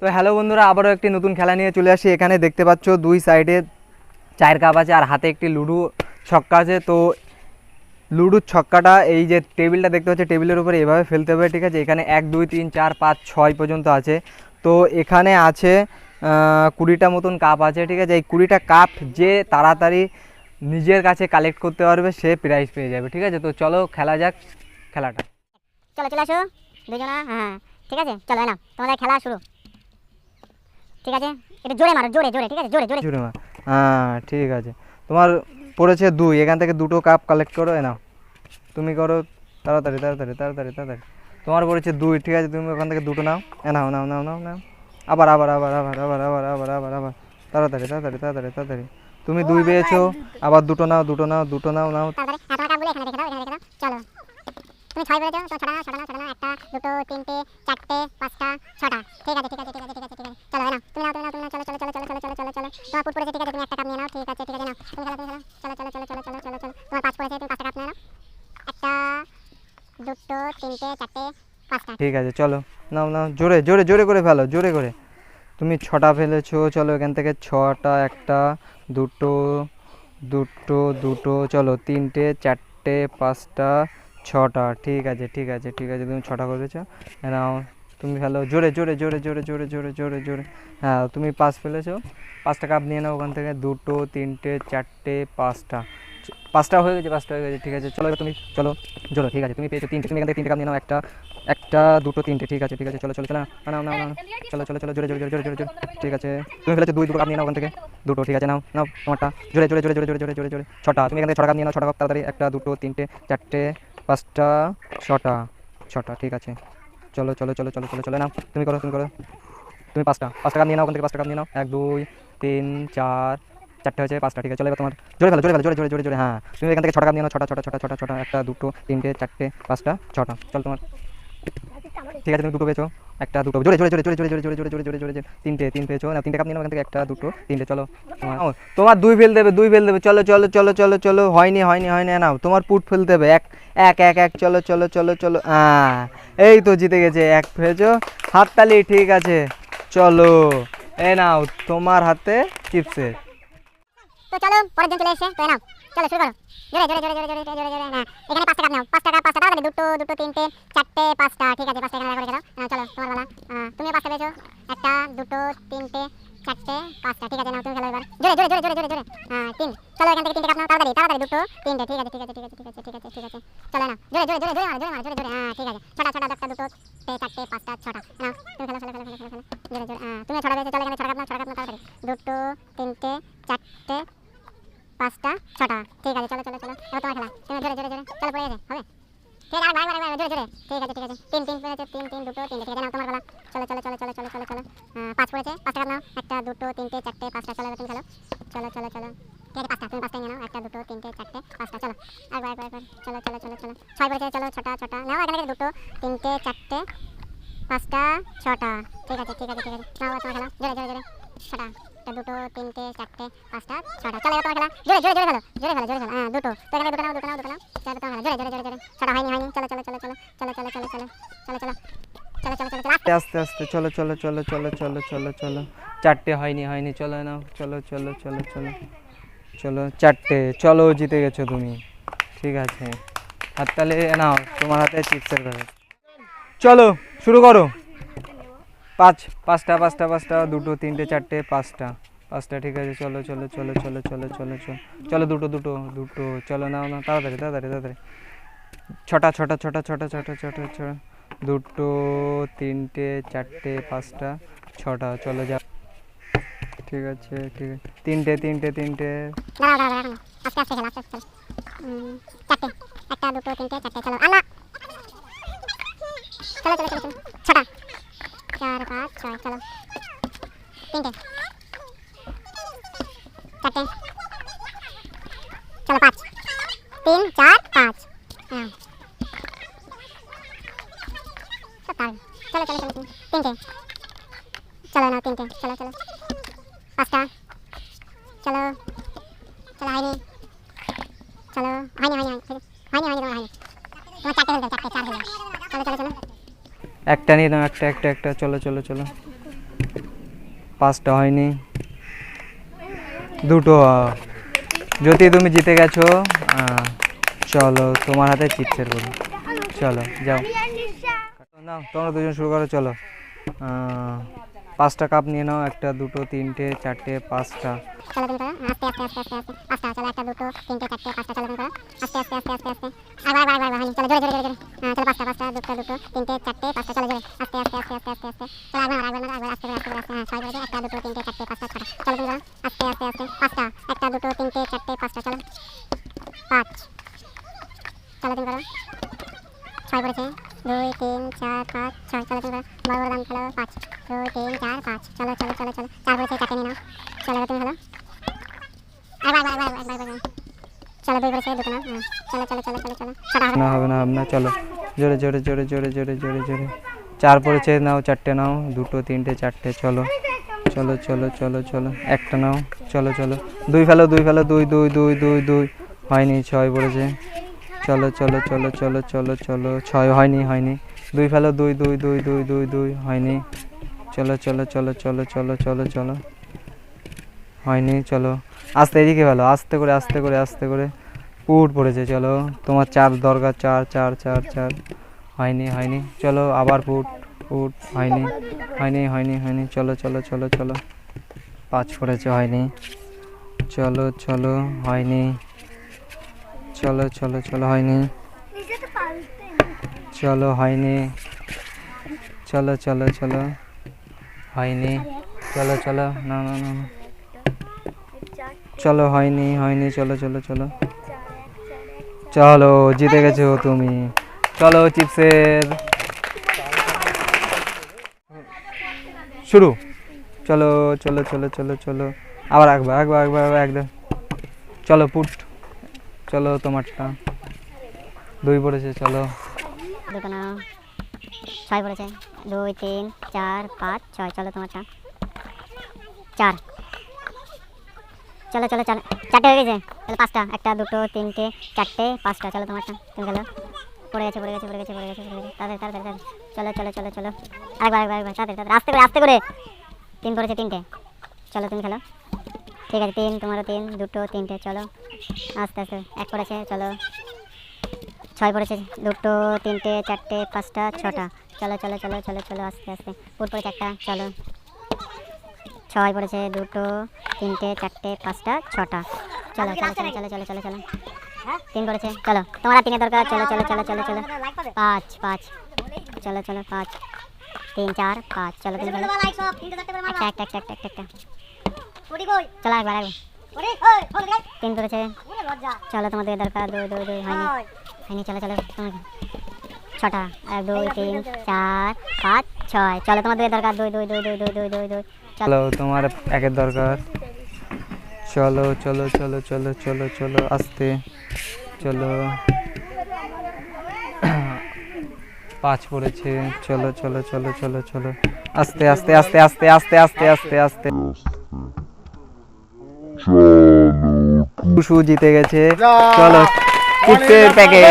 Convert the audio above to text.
তো হ্যালো বন্ধুরা, আবারও একটি নতুন খেলা নিয়ে চলে আসি। এখানে দেখতে পাচ্ছ দুই সাইডে চায়ের কাপ আছে আর হাতে একটি লুডো ছক্কা আছে। তো লুডোর ছক্কাটা এই যে টেবিলটা দেখতে পাচ্ছ, টেবিলের উপরে এভাবে ফেলতে হবে, ঠিক আছে? এখানে এক, দুই, তিন, চার, পাঁচ, ছয় পর্যন্ত আছে। তো এখানে আছে কুড়িটা মতন কাপ আছে, ঠিক আছে? এই কুড়িটা কাপ যে তাড়াতাড়ি নিজের কাছে কালেক্ট করতে পারবে, সে প্রাইজ পেয়ে যাবে, ঠিক আছে? তো চলো খেলা যাক খেলাটা। চলো, চলে আসো। দুজনা হ্যাঁ ঠিক আছে? চলো না তোমাদের খেলা শুরু। ঠিক আছে? একটু জোরে মারো জোরে জোরে ঠিক আছে? জোরে জোরে। জুড়ে মা হ্যাঁ ঠিক আছে। তোমার পড়েছে দুই এখান থেকে দুটো কাপ কালেক্ট করো এ নাও। তুমি করো তাড়াতাড়ি তাড়াতাড়ি তাড়াতাড়ি তাড়াতাড়ি। তোমার পড়েছে দুই ঠিক আছে? তুমি ওখান থেকে দুটো নাও। এ নাও নাও নাও নাও নাও। আবার আবার আবার আবার আবার আবার আবার আবার আবার। তাড়াতাড়ি তাড়াতাড়ি তাড়াতাড়ি তাড়াতাড়ি। তুমি দুই পেয়েছ। আবার দুটো নাও দুটো নাও দুটো নাও নাও। চলো। তুমি ছয় বলেছ তো ছটা নাও ছটা ছটা একটা দুটো তিনটে চারটে পাঁচটা ছটা ঠিক আছে ঠিক আছে ঠিক আছে ঠিক আছে ঠিক আছে চলো না তুমি নাও তুমি নাও তুমি নাও চলো চলো চলো চলো চলো চলো চলো চলো তোমার পুট পড়েছে ঠিক আছে তুমি একটা কাপ নিয়ে নাও ঠিক আছে ঠিক আছে নাও তুমি খেলো তুমি খেলো চলো চলো চলো চলো চলো চলো চলো তোমার পাঁচ পড়েছে তুমি পাঁচটা কাপ নিয়ে নাও একটা দুটো তিনটে চারটে পাঁচটা ঠিক আছে চলো নাও নাও জোরে জোরে জোরে করে ফেলো জোরে করে তুমি ছটা ফেলেছো চলো এখান থেকে ছটা একটা দুটো দুটো দুটো চলো তিনটে চারটে পাঁচটা ছটা ঠিক আছে ঠিক আছে ঠিক আছে তুমি ছটা করেছ নাও তুমি ফেলো জোরে জোরে জোরে জোরে জোরে জোরে জোরে জোরে হ্যাঁ তুমি পাঁচ ফেলেছো পাঁচটা কাপ নিয়ে নাও ওখান থেকে দুটো তিনটে চারটে পাঁচটা পাঁচটা হয়ে গেছে পাঁচটা হয়ে গেছে ঠিক আছে চলো তুমি চলো চলো ঠিক আছে তুমি পেয়েছ তিনটে তুমি এখান থেকে তিনটে কাপ নিয়ে নাও একটা একটা দুটো তিনটে ঠিক আছে ঠিক আছে চলো চলো চলো না নাও নাও নাও চলো চলো চলো জোরে জোরে জোরে জোরে জোরে জোরে ঠিক আছে তুমি ফেলেছো দুই দুটো কাপ নিয়ে নাও ওখান থেকে দুটো ঠিক আছে নাও নাও তোমারটা জোরে জোরে জোরে জোরে জোরে জোরে জোরে জোরে ছটা তুমি এখান থেকে ছটা কাপ নিয়ে নাও ছটা কাপ তাড়াতাড়ি একটা দুটো তিনটে চারটে পাঁচটা, ছটা ছটা, ঠিক আছে। চলো চলো চলো চলো চলো, চলে, নাও, তুমি করো তুমি করো। তুমি পাঁচটা পাঁচটা কাপ নিয়ে নাও, ওখান থেকে পাঁচটা কাপ নিয়ে নাও। এক, দুই, তিন, চার, চারটে হয়েছে, পাঁচটা, ঠিক আছে, চলে তোমার। জোরে ফেলো জোরে ফেলো জোরে জোরে জোরে জোরে হ্যাঁ। তুমি এখান থেকে ছটা কাপ নিয়ে নাও, ছটা ছটা ছটা ছটা ছটা, একটা, দুটো, তিনটে, চারটে, পাঁচটা, ছটা, চল তোমার। ঠিক আছে, তুমি দুটো পেয়েছ। একটা দুটো জোরে জোরে জোরে জোরে জোরে জোরে জোরে জোরে জোরে জোরে জোরে তিনটে তিন পেয়েছ না তিনটে কাপ নিয়ে এখান থেকে একটা দুটো তিনটে চলো তোমার দুই ফেল দেবে দুই ফেল দেবে চলো চলো চলো চলো চলো হয়নি হয়নি হয়নি নাও তোমার পুট ফেল দেবে এক এক এক এক চলো চলো চলো চলো হ্যাঁ এই তো জিতে গেছে এক পেয়েছ হাততালি ঠিক আছে চলো এ নাও তোমার হাতে চিপসের তো চলো পরের জন চলে এসেছে তো নাও চলো শুরু করো জোরে জোরে জোরে জোরে জোরে জোরে জোরে হ্যাঁ এখানে পাঁচটা কাপ নাও পাঁচটা কাপ পাঁচটা দুটো দুটো তিনটে চারটে পাঁচটা ঠিক আছে পাঁচটা এখানে রেখে দাও হ্যাঁ, চলো তোমার বেলা হ্যাঁ, তুমি পাঁচটা পেয়েছ একটা দুটো তিনটে চারটে পাঁচটা ঠিক আছে নাও তুমি খেলো এবার জোরে জোরে জোরে জোরে জোরে জোরে হ্যাঁ তিন চলো এখান থেকে তিনটে কাপ নাও তাড়াতাড়ি তাড়াতাড়ি দুটো তিনটে ঠিক আছে ঠিক আছে ঠিক আছে ঠিক আছে ঠিক আছে ঠিক আছে চলো না জোরে জোরে জোরে মারো জোরে মারো জোরে জোরে হ্যাঁ ঠিক আছে ছটা ছটা একটা দুটো তে, চারটে পাঁচটা ছটা নাও তুমি খেলো খেলো খেলো খেলো খেলো জোরে জোরে হ্যাঁ তুমি ছটা পেয়েছ চলো এখানে ছটা কাপ নাও ছটা কাপ তাড়াতাড়ি দুটো তিনটে চারটে পাঁচটা ছটা ঠিক আছে চলো চলো চলো এবার তোমার খেলা তুমি জোরে জোরে জোরে চলো পড়ে গেছে হবে ঠিক আছে আরেকবার আরেকবার জোরে জোরে ঠিক আছে ঠিক আছে তিন তিন পড়েছে তিন তিন দুটো তিনটে ঠিক আছে নাও তোমার বেলা চলো চলো চলো চলো চলো চলো পাঁচ পড়েছে পাঁচটা নাও একটা দুটো তিনটে চারটে পাঁচটা চলো তুমি খেলো চলো চলো চলো ঠিক আছে পাঁচটা তুমি তিনটে চারটে পাঁচটা চলো একবার একবার একবার চলো চলো চলো চলো ছয় পড়েছে চলো তিনটে চারটে পাঁচটা ছটা ঠিক আছে খেলা তিনটে চারটে পাঁচটা ছটা চলো তোমার খেলা জোরে জোরে জোরে ফেলো জোরে ফেলো জোরে ফেলো হ্যাঁ চলো খেলা চলো চলো চলো চলো চলো চলো চলো চলো চলো চলো চলো চলো চলো চলো চলো চলো চলো চারটে হয়নি হয়নি চলো নাও চলো চলো চলো চলো চলো, চারটে। চলো, জিতে গেছো তুমি। ঠিক আছে। হাততালি নাও, তোমার হাতে চিপসের প্যাকেট চলো, শুরু করো। পাঁচ, পাঁচটা পাঁচটা পাঁচটা, দুটো, তিনটে, চারটে, পাঁচটা। পাঁচটা, ঠিক আছে, চলো চলো চলো চলো চলো চলো চলো। চলো, দুটো দুটো দুটো। চলো, নাও না তাড়াতাড়ি তাড়াতাড়ি তাড়াতাড়ি। ছটা ছটা ছটা ছটা ছটা ছটা ছটা। দুটো, তিনটে, চারটে, পাঁচটা, ছটা। চলো যা ঠিক আছে ঠিক আছে তিনটে তিনটে তিনটে দাঁড়াও দাঁড়াও দাঁড়াও আস্তে আস্তে খেলা আস্তে আস্তে খেলা উম, চারটে একটা দুটো তিনটে চারটে চলো আল্লাহ চলো চলো চলো চলো ছটা চার পাঁচ ছয় চলো তিনটে চারটে চলো পাঁচ তিন চার পাঁচ হ্যাঁ সব তাহলে। চলো চলো চলো চলো তিনটে চলো না তিনটে চলো চলো পাঁচটা। চলো। চলো হয়নি। চলো হয়নি হয়নি হয়নি। হয়নি হয়নি তোমার হয়নি। তোমার চারটে হয়ে চারটে চার হয়ে চলো চলো চলো। একটা নিয়ে নাও একটা একটা একটা। চলো চলো চলো। পাঁচটা হয়নি। দুটো। যদি তুমি জিতে গেছো। চলো তোমার হাতে চিপসের করো। চলো যাও। নাও তোমরা দুজন শুরু করো চলো। আহ, পাঁচটা কাপ নিয়ে নাও একটা দুটো তিনটে চারটে পাঁচটা পাঁচ চলো তুমি করো ছয় পড়েছে দুই তিন চার পাঁচ ছয় চলো করো বড় বড় দাম খেলো পাঁচ। দুই তিন চার পাঁচ। চলো চলো চলো চলো। চার পড়েছে চারটে নিয়ে নাও। চলো তুমি খেলো। একবার একবার একবার একবার একবার চলো দুই পড়েছে দুটো নাও। হ্যাঁ চলো চলো চলো চলো চলো। না হবে না হবে না চলো। জোরে জোরে জোরে জোরে জোরে জোরে জোরে। চার পড়েছে নাও চারটে নাও। দুটো তিনটে চারটে চলো। চলো চলো চলো চলো। একটা নাও। চলো চলো। দুই ফেলো দুই ফেলো দুই দুই দুই দুই দুই। হয়নি ছয় পড়েছে। চলো চলো চলো চলো চলো চলো ছয় হয়নি হয়নি দুই ফেলো দুই দুই দুই দুই দুই দুই হয়নি চলো চলো চলো চলো চলো চলো চলো হয়নি চলো আস্তে এদিকে ফেলো আস্তে করে আস্তে করে আস্তে করে পুট পড়েছে চলো তোমার চার দরকার চার চার চার চার হয়নি হয়নি চলো আবার পুট পুট হয়নি হয়নি হয়নি হয়নি চলো চলো চলো চলো পাঁচ পড়েছে হয়নি চলো চলো হয়নি চলো চলো চলো হয়নি। চলো হয়নি। চলো চলো চলো হয়নি। চলো চলো না না না। চলো হয়নি হয়নি চলো চলো চলো। চলো জিতে গেছো তুমি। চলো চিপসের। শুরু। চলো চলো চলো চলো চলো। আবার একবার একবার একবার একদম। চলো পুট। চলো তোমারটা। দুই পড়েছে, চলো। দুটো নাও ছয় পড়েছে। দুই, তিন, চার, পাঁচ, ছয়। চলো তোমারটা। চার। চলো চলো চলো। চারটে হয়ে গেছে। তাহলে পাঁচটা। একটা, দুটো, তিনটে, চারটে, পাঁচটা। চলো তোমারটা। তুমি গেলো পড়ে গেছে পড়ে গেছে পড়ে গেছে পড়ে গেছে পড়ে গেছে। তাড়াতাড়ি তাড়াতাড়ি তাড়াতাড়ি। চলো চলো চলো চলো। আরেকবার আরেকবার আরেকবার। তাড়াতাড়ি তাড়াতাড়ি। আস্তে করে আস্তে করে। তিন পড়েছে, তিনটে। চলো, তুমি খেলো। ঠিক আছে তিন তোমারও তিন দুটো তিনটে চলো আস্তে আস্তে এক পড়েছে চলো ছয় পড়েছে দুটো তিনটে চারটে পাঁচটা ছটা চলো চলো চলো চলো চলো আস্তে আস্তে পুট পড়েছে একটা চলো ছয় পড়েছে দুটো তিনটে চারটে পাঁচটা ছটা চলো চলো চলো চলো চলো চলো চলো তিন পড়েছে চলো তোমার তিনের দরকার চলো চলো চলো চলো চলো পাঁচ পাঁচ চলো চলো পাঁচ তিন চার পাঁচ চলো তিন একটা একটা একটা একটা একটা চলো একবার একবার তিন পড়েছে চলো তোমাদের দরকার দুই দুই দুই হয়নি হয়নি চলো চলো তোমার ছটা এক দুই তিন চার পাঁচ ছয় চলো তোমার দুই দরকার দুই দুই দুই দুই দুই দুই দুই দুই চলো চলো তোমার একের দরকার চলো চলো চলো চলো চলো চলো আস্তে চলো পাঁচ পড়েছে চলো চলো চলো চলো চলো আস্তে আস্তে আস্তে আস্তে আস্তে আস্তে আস্তে আস্তে টুসু জিতে গেছে। চলো চিপসের প্যাকেট